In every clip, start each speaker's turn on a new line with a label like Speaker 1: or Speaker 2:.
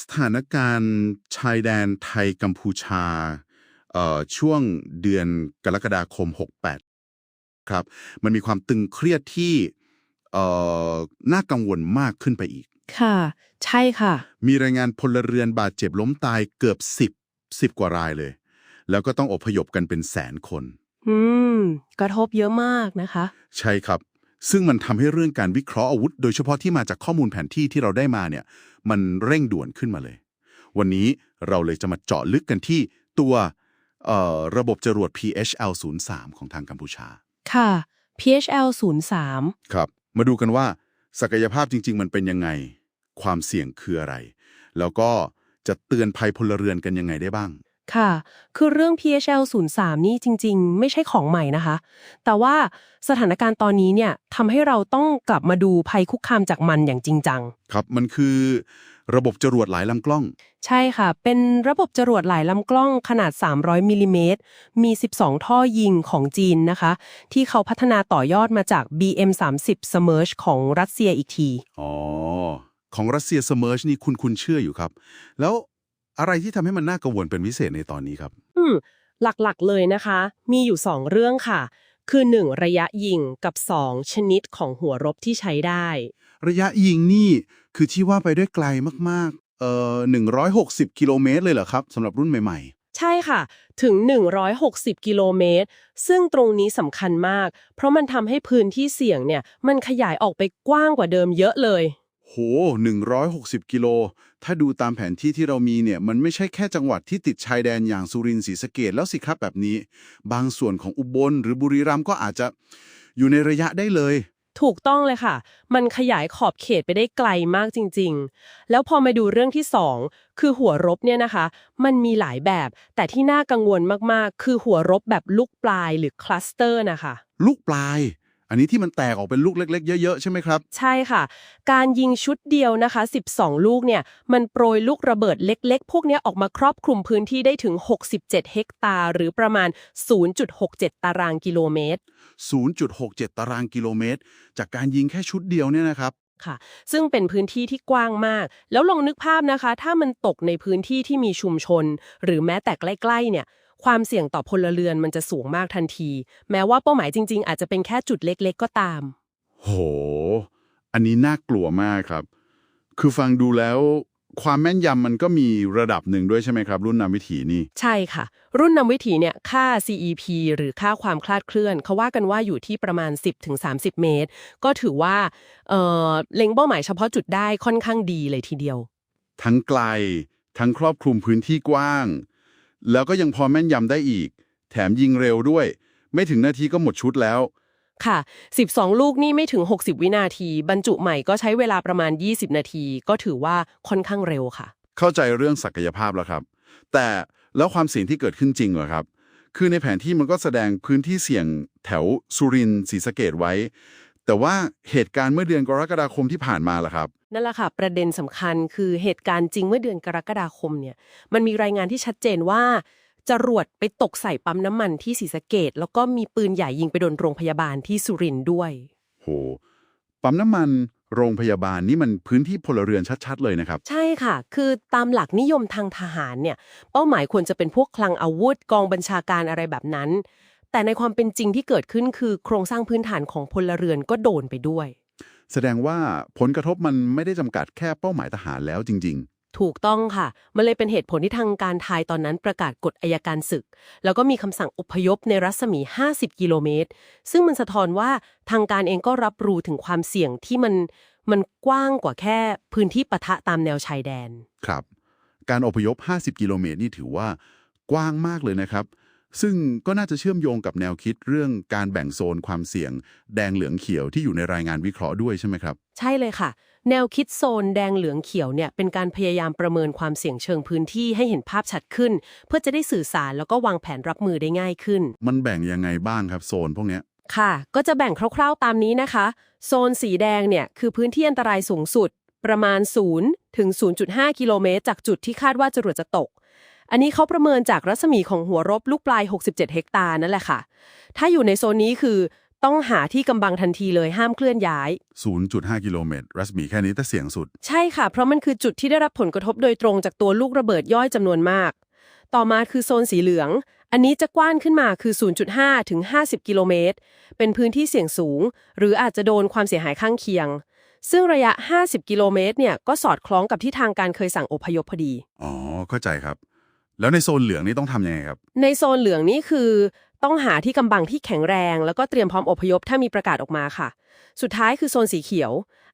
Speaker 1: สถานการณ์ชายแดนไทยกัมพูชาเอ่อช่วงเดือนกรกฎาคม 68 ครับ มันมีความตึงเครียดที่เอ่อน่ากังวลมากขึ้นไปอีก
Speaker 2: ค่ะ ใช่ค่ะ
Speaker 1: มีรายงานพลเรือนบาดเจ็บล้มตายเกือบ 10 10 กว่ารายเลย แล้วก็ต้องอพยพกันเป็นแสนคน
Speaker 2: อืม กระทบเยอะมากนะคะ
Speaker 1: ใช่ครับ ซึ่งมันทำให้เรื่องการวิเคราะห์อาวุธ โดยเฉพาะที่มาจากข้อมูลแผนที่ที่เราได้มาเนี่ย มันเร่งด่วนขึ้นมาเลย วันนี้เราเลยจะมาเจาะลึกกันที่ตัวเอ่อระบบจรวด PHL 03ของทางกัมพูชา
Speaker 2: ค่ะ PHL 03
Speaker 1: ครับ มาดูกันว่า ศักยภาพจริง ๆ มันเป็นยังไง ความเสี่ยงคืออะไร แล้วก็จะเตือนภัยพลเรือนกันยังไงได้บ้าง
Speaker 2: ค่ะ คือเรื่อง PHL 03 นี่จริง ๆ ไม่ใช่ของใหม่นะคะ แต่ว่าสถานการณ์ตอนนี้เนี่ยทำให้เราต้องกลับมาดูภัยคุกคามจากมันอย่างจริงจัง
Speaker 1: ครับ มันคือระบบจรวดหลายลำกล้อง
Speaker 2: ใช่ค่ะ เป็นระบบจรวดหลายลำกล้องขนาด 300มิลลิเมตร มี 12 ท่อยิงของจีนนะคะ ที่เขาพัฒนาต่อยอดมาจาก BM30 Smerch ของรัสเซียอีกที
Speaker 1: อ๋อ ของรัสเซียเสมอชนี่คุณคุณเชื่ออยู่ครับ แล้ว อะไรที่ทำให้มันน่ากังวลเป็นพิเศษในตอนนี้ครับ
Speaker 2: อืม หลักๆเลยนะคะ มีอยู่ 2 เรื่องค่ะ คือ 1 ระยะยิงกับ 2 ชนิดของหัวรบที่ใช้ได้
Speaker 1: ระยะยิงนี่คือที่ว่าไปได้ไกลมากๆ เอ่อ160 กิโลเมตรเลยเหรอครับสำหรับรุ่นใหม่
Speaker 2: ใช่ค่ะ ถึง 160 กิโลเมตร ซึ่งตรงนี้สำคัญมาก เพราะมันทำให้พื้นที่เสี่ยงเนี่ย มันขยายออกไปกว้างกว่าเดิมเยอะเลย
Speaker 1: ๆ โห 160 กิโล ถ้าดูตามแผนที่ที่เรามีเนี่ย มันไม่ใช่แค่จังหวัดที่ติดชายแดนอย่างสุรินทร์ศรีสะเกดแล้วสิครับแบบนี้ บางส่วนของอุบลหรือบุรีรัมย์ก็อาจจะอยู่ในระยะได้เลย
Speaker 2: ถูกต้องเลยค่ะ มันขยายขอบเขตไปได้ไกลมากจริง ๆ แล้วพอมาดูเรื่องที่ 2 คือหัวรบเนี่ยนะคะ มันมีหลายแบบ แต่ที่น่ากังวลมากๆ คือหัวรบแบบลูกปลายหรือคลัสเตอร์นะคะ
Speaker 1: ลูกปลาย อันนี้ที่มันแตกออกเป็นลูกเล็ก ๆ เยอะๆ ใช่ไหมครับ
Speaker 2: ใช่ค่ะ การยิงชุดเดียวนะคะ 12 ลูกเนี่ย มันโปรยลูกระเบิดเล็ก ๆ พวกเนี้ยออกมาครอบคลุมพื้นที่ได้ถึง 67 เฮกตาร์ หรือประมาณ 0.67 ตารางกิโลเมตร
Speaker 1: 0.67 ตารางกิโลเมตร จากการยิงแค่ชุดเดียวเนี่ยนะครับ
Speaker 2: ค่ะ ซึ่งเป็นพื้นที่ที่กว้างมาก แล้วลองนึกภาพนะคะ ถ้ามันตกในพื้นที่ที่มีชุมชน หรือแม้แต่ใกล้ๆเนี่ย ความเสี่ยงต่อพลเรือนมันจะสูงมากทันที แม้ว่าเป้าหมายจริง ๆ อาจจะเป็นแค่จุดเล็ก ๆ ก็ตาม
Speaker 1: โห อันนี้น่ากลัวมากครับ คือฟังดูแล้วความแม่นยำมันก็มีระดับหนึ่งด้วยใช่ไหมครับ รุ่นนำวิถีนี่
Speaker 2: ใช่ค่ะ รุ่นนำวิถีเนี่ยค่า CEP หรือค่าความคลาดเคลื่อน เขาว่ากันว่าอยู่ที่ประมาณ 10-30 เมตร ก็ถือว่าเอ่อเล็งเป้าหมายเฉพาะจุดได้ค่อนข้างดีเลยทีเดียว
Speaker 1: ทั้งไกล ทั้งครอบคลุมพื้นที่กว้าง แล้วก็ยังพอแม่นยำได้อีก แถมยิงเร็วด้วย ไม่ถึงนาทีก็หมดชุดแล้ว
Speaker 2: ค่ะ 12 ลูกนี่ไม่ถึง 60 วินาที บรรจุใหม่ก็ใช้เวลาประมาณ 20 นาที ก็ถือว่าค่อนข้างเร็วค่ะ
Speaker 1: เข้าใจเรื่องศักยภาพแล้วครับ แต่แล้วความเสี่ยงที่เกิดขึ้นจริงเหรอครับ คือในแผนที่มันก็แสดงพื้นที่เสี่ยงแถวสุรินทร์ศรีสะเกดไว้ แต่ว่าเหตุการณ์เมื่อเดือนกรกฎาคมที่ผ่านมาล่ะครับ
Speaker 2: นั่นแหละค่ะ ประเด็นสำคัญคือเหตุการณ์จริงเมื่อเดือนกรกฎาคมเนี่ยมันมีรายงานที่ชัดเจนว่าจรวดไปตกใส่ปั๊มน้ำมันที่ศรีสะเกดแล้วก็มีปืนใหญ่ยิงไปโดนโรงพยาบาลที่สุรินทร์ด้วย
Speaker 1: โห ปั๊มน้ำมันโรงพยาบาลนี่มันพื้นที่พลเรือนชัด ๆ เลยนะครับ
Speaker 2: ใช่ค่ะ คือตามหลักนิยมทางทหารเนี่ย เป้าหมายควรจะเป็นพวกคลังอาวุธกองบัญชาการอะไรแบบนั้น แต่ในความเป็นจริงที่เกิดขึ้นคือโครงสร้างพื้นฐานของพลเรือนก็โดนไปด้วย
Speaker 1: แสดงว่าผลกระทบมันไม่ได้จำกัดแค่เป้าหมายทหารแล้วจริง
Speaker 2: ถูกต้องค่ะ มันเลยเป็นเหตุผลที่ทางการไทยตอนนั้นประกาศกฎอายการศึก แล้วก็มีคำสั่งอพยพในรัศมี 50 กิโลเมตร ซึ่งมันสะท้อนว่าทางการเองก็รับรู้ถึงความเสี่ยงที่มันมันกว้างกว่าแค่พื้นที่ปะทะตามแนวชายแดน
Speaker 1: ๆครับ การอพยพ 50 กิโลเมตรนี่ถือว่ากว้างมากเลยนะครับ ซึ่งก็น่าจะเชื่อมโยงกับแนวคิดเรื่องการแบ่งโซนความเสี่ยง แดงเหลืองเขียวที่อยู่ในรายงานวิเคราะห์ด้วยใช่ไหมครับ
Speaker 2: ใช่เลยค่ะ แนวคิดโซนแดงเหลืองเขียวเนี่ยเป็นการพยายามประเมินความเสี่ยงเชิงพื้นที่ให้เห็นภาพชัดขึ้น เพื่อจะได้สื่อสารแล้วก็วางแผนรับมือได้ง่ายขึ้น
Speaker 1: มันแบ่งยังไงบ้างครับโซนพวกเนี้ย
Speaker 2: ค่ะ ก็จะแบ่งคร่าวๆตามนี้นะคะ โซนสีแดงเนี่ยคือพื้นที่อันตรายสูงสุด ประมาณ 0 ถึง 0.5 กิโลเมตร จากจุดที่คาดว่าจรวดจะตก อันนี้เขาประเมินจากรัศมีของหัวรบลูกปลาย 67 เฮกตาร์นั่นแหละค่ะ ถ้าอยู่ในโซนนี้คือต้องหาที่กำบังทันทีเลยห้ามเคลื่อนย้าย
Speaker 1: 0.5 กิโลเมตร รัศมีแค่นี้แต่เสี่ยงสุด
Speaker 2: ใช่ค่ะ เพราะมันคือจุดที่ได้รับผลกระทบโดยตรงจากตัวลูกระเบิดย่อยจำนวนมาก ต่อมาคือโซนสีเหลือง อันนี้จะกว้านขึ้นมาคือ 0.5 ถึง 50 กิโลเมตร เป็นพื้นที่เสี่ยงสูง หรืออาจจะโดนความเสียหายข้างเคียง ซึ่งระยะ 50 กิโลเมตรเนี่ยก็สอดคล้องกับที่ทางการเคยสั่งอพยพพอดี
Speaker 1: อ๋อ เข้าใจครับ แล้วในโซนเหลืองนี่ต้องทำยังไงครับ
Speaker 2: ในโซนเหลืองนี่คือต้องหาที่กำบังที่แข็งแรง แล้วก็เตรียมพร้อมอพยพถ้ามีประกาศออกมาค่ะ สุดท้ายคือโซนสีเขียว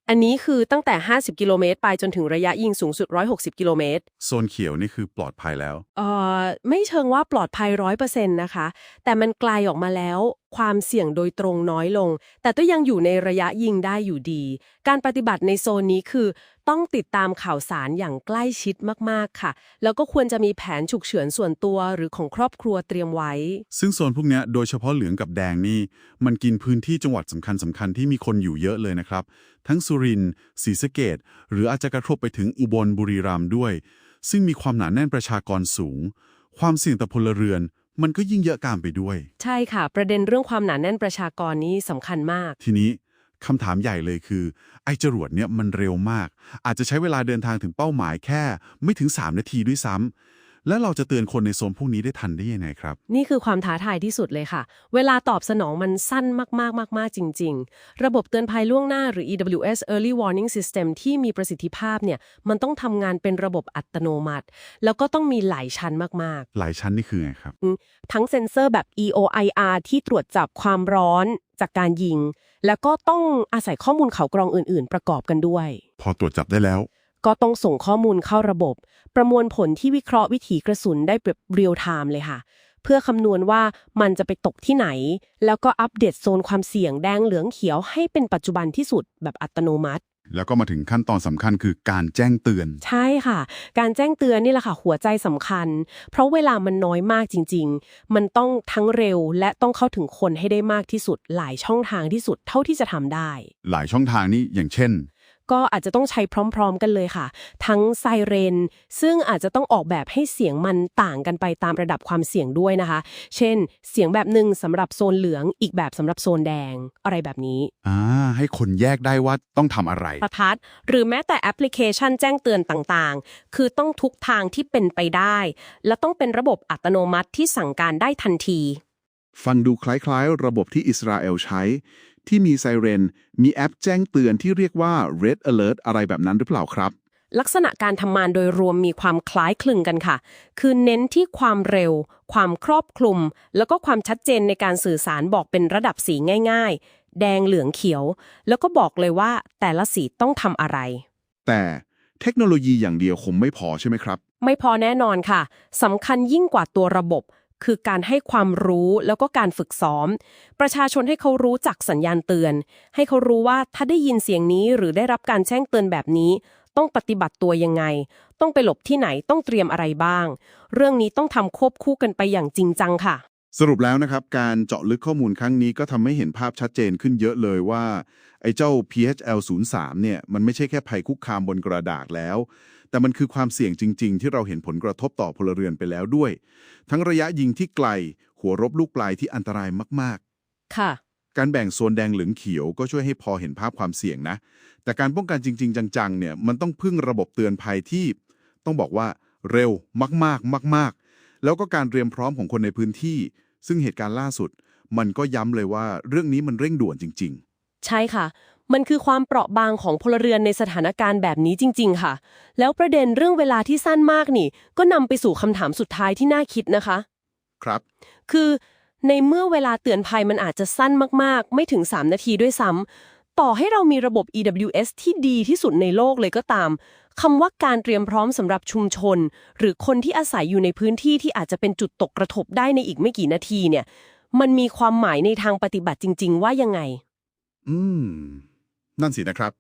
Speaker 2: อันนี้คือตั้งแต่ 50 กิโลเมตรไปจนถึงระยะยิงสูงสุด 160 กิโลเมตร
Speaker 1: โซนเขียวนี่คือปลอดภัยแล้ว
Speaker 2: เอ่อไม่เชิงว่าปลอดภัยร้อยเปอร์เซ็นต์นะคะ แต่มันไกลออกมาแล้ว ความเสี่ยงโดยตรงน้อยลง แต่ก็ยังอยู่ในระยะยิงได้อยู่ดี การปฏิบัติในโซนนี้คือ ต้องติดตามข่าวสารอย่างใกล้ชิดมากๆค่ะ แล้วก็ควรจะมีแผนฉุกเฉินส่วนตัวหรือของครอบครัวเตรียมไว้
Speaker 1: ซึ่งโซนพวกเนี้ยโดยเฉพาะเหลืองกับแดงนี่ มันกินพื้นที่จังหวัดสำคัญสคัญที่มีคนอยู่เยอะเลยนะครับ ทั้งสุรินทร์ศรีสะเกดหรืออาจจะกระทบไปถึงอุบลบุรีรัมย์ด้วย ซึ่งมีความหนาแน่นประชากรสูง ความเสี่ยงต่อพลเรือน มันก็ยิ่งเยอะกามไปด้วย
Speaker 2: ใช่ค่ะ ประเด็นเรื่องความหนาแน่นประชากรนี้สำคัญมาก
Speaker 1: ทีนี้คำถามใหญ่เลยคือ ไอ้จรวดเนี่ยมันเร็วมาก อาจจะใช้เวลาเดินทางถึงเป้าหมายแค่ ไม่ถึง 3 นาทีด้วยซ้ำ แล้วเราจะเตือนคนในโซนพวกนี้ได้ทันได้ยังไงครับ
Speaker 2: นี่คือความท้าทายที่สุดเลยค่ะ เวลาตอบสนองมันสั้นมากๆมากๆจริง ๆ ระบบเตือนภัยล่วงหน้าหรือ EWS Early Warning System ที่มีประสิทธิภาพเนี่ย มันต้องทำงานเป็นระบบอัตโนมัติ แล้วก็ต้องมีหลายชั้นมาก
Speaker 1: หลายชั้นนี่คือไงครับ
Speaker 2: ๆ ทั้งเซ็นเซอร์แบบ EOIR ที่ตรวจจับความร้อนจากการยิง แล้วก็ต้องอาศัยข้อมูลเขากรองอื่น ๆ ประกอบกันด้วย
Speaker 1: พอตรวจจับได้แล้ว
Speaker 2: ก็ต้องส่งข้อมูลเข้าระบบ ประมวลผลที่วิเคราะห์วิถีกระสุนได้แบบเรียลไทม์เลยค่ะ เพื่อคำนวณว่ามันจะไปตกที่ไหน แล้วก็อัปเดตโซนความเสี่ยงแดงเหลืองเขียวให้เป็นปัจจุบันที่สุดแบบอัตโนมัติ
Speaker 1: แล้วก็มาถึงขั้นตอนสำคัญคือการแจ้งเตือน
Speaker 2: ใช่ค่ะ การแจ้งเตือนนี่แหละค่ะ หัวใจสำคัญ เพราะเวลามันน้อยมากจริง ๆ มันต้องทั้งเร็วและต้องเข้าถึงคนให้ได้มากที่สุด หลายช่องทางที่สุดเท่าที่จะทำได้
Speaker 1: หลายช่องทางนี้อย่างเช่น
Speaker 2: ก็อาจจะต้องใช้พร้อมๆกันเลยค่ะ ทั้งไซเรน ซึ่งอาจจะต้องออกแบบให้เสียงมันต่างกันไปตามระดับความเสี่ยงด้วยนะคะ เช่น เสียงแบบหนึ่งสำหรับโซนเหลือง อีกแบบสำหรับโซนแดง อะไรแบบนี้
Speaker 1: อ่า ให้คนแยกได้ว่าต้องทำอะไร
Speaker 2: ประทัด หรือแม้แต่แอปพลิเคชันแจ้งเตือนต่างๆ คือต้องทุกทางที่เป็นไปได้ และต้องเป็นระบบอัตโนมัติที่สั่งการได้ทันที
Speaker 3: ฟังดูคล้ายๆ ระบบที่อิสราเอลใช้ ที่มีไซเรน มีแอปแจ้งเตือนที่เรียกว่า Red Alert อะไรแบบนั้นหรือเปล่าครับ
Speaker 2: ลักษณะการทำงานโดยรวมมีความคล้ายคลึงกันค่ะ คือเน้นที่ความเร็ว ความครอบคลุม แล้วก็ความชัดเจนในการสื่อสารบอกเป็นระดับสีง่าย ๆ แดงเหลืองเขียว แล้วก็บอกเลยว่าแต่ละสีต้องทำอะไร
Speaker 3: แต่เทคโนโลยีอย่างเดียวคงไม่พอใช่ไหมครับ
Speaker 2: ไม่พอแน่นอนค่ะสำคัญยิ่งกว่าตัวระบบ คือการให้ความรู้แล้วก็การฝึกซ้อม ประชาชนให้เขารู้จักสัญญาณเตือน ให้เขารู้ว่าถ้าได้ยินเสียงนี้หรือได้รับการแจ้งเตือนแบบนี้ ต้องปฏิบัติตัวยังไง ต้องไปหลบที่ไหนต้องเตรียมอะไรบ้าง เรื่องนี้ต้องทำควบคู่กันไปอย่างจริงจังค่ะ
Speaker 3: สรุปแล้วนะครับการเจาะลึกข้อมูลครั้งนี้ก็ทำให้เห็นภาพชัดเจนขึ้นเยอะเลยว่าไอ้เจ้า PHL 0 3เนี่ยมันไม่ใช่แค่ภัยคุกคามบนกระดาษแล้ว แต่มันคือความเสี่ยงจริง ๆ ที่เราเห็นผลกระทบต่อพลเรือนไปแล้วด้วย ทั้งระยะยิงที่ไกล หัวรบลูกปลายที่อันตรายมาก
Speaker 2: ค่ะ
Speaker 3: ๆการแบ่งโซนแดงเหลืองเขียวก็ช่วยให้พอเห็นภาพความเสี่ยงนะ แต่การป้องกันจริง ๆ จังๆ เนี่ยมันต้องพึ่งระบบเตือนภัยที่ ต้องบอกว่าเร็วมากๆ มาก ๆ แล้วก็การเตรียมพร้อมของคนในพื้นที่ ซึ่งเหตุการณ์ล่าสุด มันก็ย้ำเลยว่าเรื่องนี้มันเร่งด่วนจริง
Speaker 2: ใช่ค่ะ มันคือความเปราะบางของพลเรือนในสถานการณ์แบบนี้จริง ๆ ค่ะ แล้วประเด็นเรื่องเวลาที่สั้นมากนี่ ก็นำไปสู่คำถามสุดท้ายที่น่าคิดนะคะ
Speaker 3: ๆครับ
Speaker 2: คือในเมื่อเวลาเตือนภัยมันอาจจะสั้นมากๆ ไม่ถึง 3 นาทีด้วยซ้ำต่อให้เรามีระบบ EWS ที่ดีที่สุดในโลกเลยก็ตามคำว่าการเตรียมพร้อมสำหรับชุมชน หรือคนที่อาศัยอยู่ในพื้นที่ที่อาจจะเป็นจุดตกกระทบได้ในอีกไม่กี่นาทีเนี่ย มันมีความหมายในทางปฏิบัติจริง ๆ ว่ายังไง
Speaker 3: อืม นั่นสินะครับ